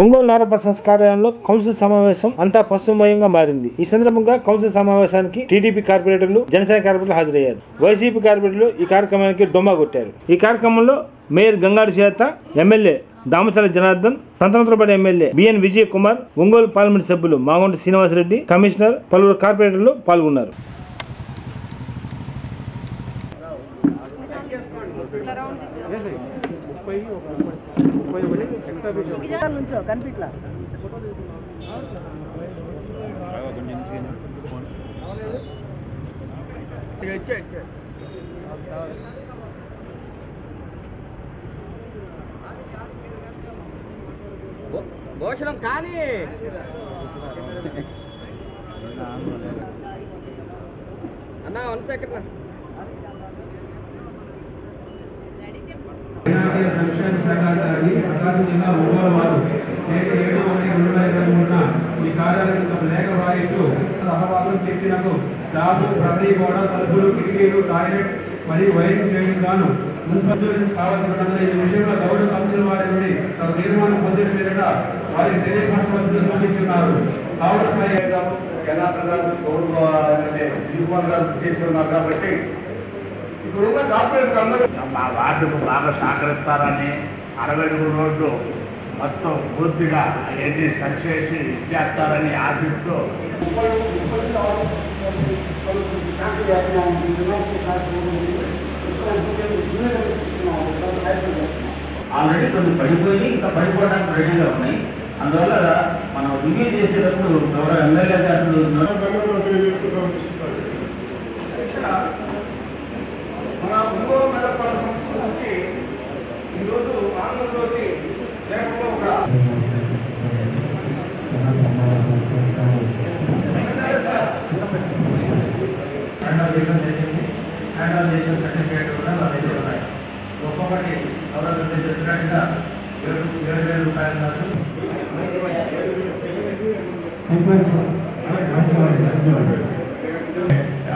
ఒంగోలు నారప్రసాద్ కార్యాలయంలో కౌన్సిల్ సమావేశం అంతా పశ్చిమయంగా మారింది. ఈ సందర్భంగా కౌన్సిల్ సమావేశానికి టీడీపీ కార్పొరేటర్లు జనసేన కార్పొరేటర్లు హాజరయ్యారు. వైసీపీ కార్పొరేటర్లు ఈ కార్యక్రమానికి డొమ్మా కొట్టారు. ఈ కార్యక్రమంలో మేయర్ గంగాడు చేత MLA Damacharla Janardhan స్వతంత్రపడి MLA BN Vijay Kumar Ongole parliament సభ్యులు మాగొంటి శ్రీనివాసరెడ్డి కమిషనర్ పలువురు కార్పొరేటర్లు పాల్గొన్నారు. నుంచో కనిపించలా భోషణం కానీ. అన్నా వన్ సెకండ్ ప్రకాశం జిల్లా ఒంగోలు వారు తేదీ ఏడు ఒకటి రెండు వేల ఇరవై మూడున ఈ కార్యాలయం లేఖ రాయిస్తూ సహవాసం చర్చలకు స్టాఫ్ ప్రహరీ గోడ తలుపులు కిటికీలు టాయిలెట్స్ మరియు వైరింగ్ చేయడం గాను. మున్సిపల్ కావాల్సిన ఈ విషయంలో గౌరవ కౌన్సిల్ వారి నుండి తమ తీర్మానం పొందిన మీదట వారికి తెలియపరచవలసిన సూచించున్నారు. కావున జనార్దన్ గౌరవ జీవన్ గారు చేసి ఉన్నారు కాబట్టి ఇప్పుడున్న కార్పొరేట్ అందరూ మా వార్డుకు బాగా సహకరిస్తారని అరవై రోడ్లు మొత్తం పూర్తిగా అవన్నీ సరిచేసి ఇచ్చేస్తారని ఆశిస్తూ ఆల్రెడీ కొన్ని పడిపోయి ఇంకా పడిపోవడానికి రెడీగా ఉన్నాయి. అందువల్ల మనం రివ్యూ చేసేటప్పుడు గౌరవ ఎమ్మెల్యే గారు మన హ్యాండ్ చేసిన సర్టిఫికేట్ కూడా నా దగ్గర ఉన్నాయి. ఒక్కొక్కటి గౌరవ సభ్యులు చెప్పినట్టుగా ఏడు ఏడు వేల రూపాయల దాకా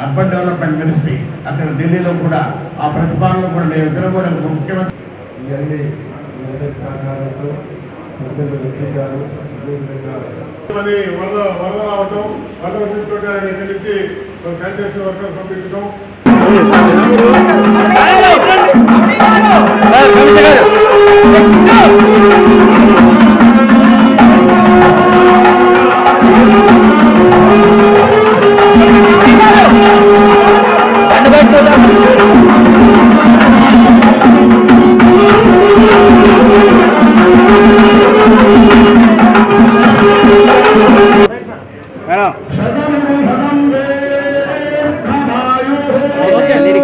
అర్బన్ డెవలప్మెంట్ మినిస్ట్రీ అక్కడ ఢిల్లీలో కూడా ఆ ప్రతిపాదనలు కూడా మేము ఇద్దరు కూడా ముఖ్యమంత్రి అందరి సహకారంతో అందరూ ఎదిగారు వరద వరద రావటం వరద వచ్చినటువంటి ఆయన ఇక్కడి శానిటేషన్ వర్కర్ పంపించడం Hello.